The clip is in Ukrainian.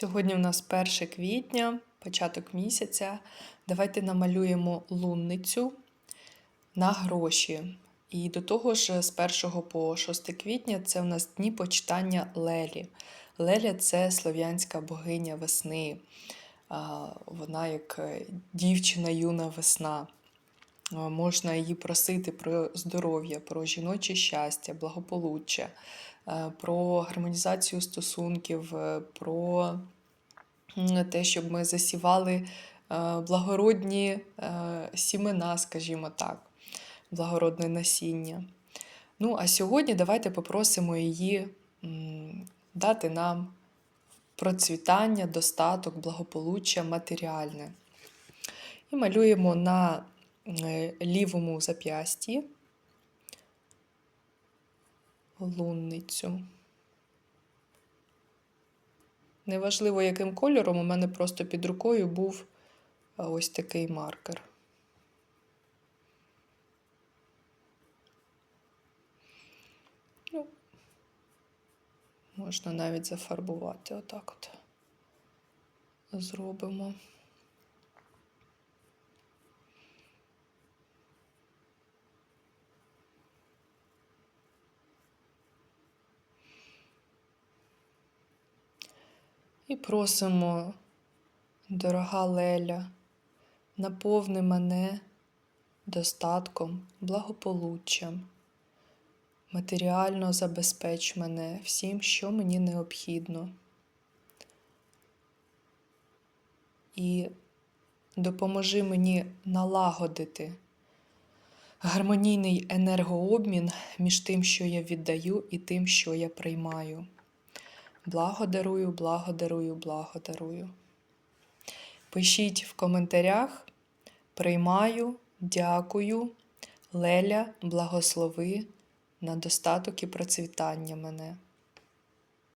Сьогодні у нас 1 квітня, початок місяця. Давайте намалюємо лунницю на гроші. І до того ж, з 1 по 6 квітня це у нас дні почитання Лелі. Леля це слов'янська богиня весни. Вона як е, дівчина юна весна. Можна її просити про здоров'я, про жіноче щастя, благополуччя, е, про гармонізацію стосунків, е, про те, щоб ми засівали е, благородні сімена, скажімо так, благородне насіння. Ну, а сьогодні давайте попросимо її дати нам процвітання, достаток, благополуччя матеріальне. І малюємо на лівому зап'ясті лунницю. Неважливо, яким кольором, у мене просто під рукою був е, ось такий маркер. Ну, можна навіть зафарбувати отак от. Зробимо. І просимо, дорога Леля, наповни мене достатком, благополуччям, матеріально забезпеч мене всім, що мені необхідно. І допоможи мені налагодити гармонійний енергообмін між тим, що я віддаю, і тим, що я приймаю. Благодарую, благодарую, благодарую. Пишіть в коментарях. Приймаю, дякую. Леля, благослови на достаток і процвітання мене.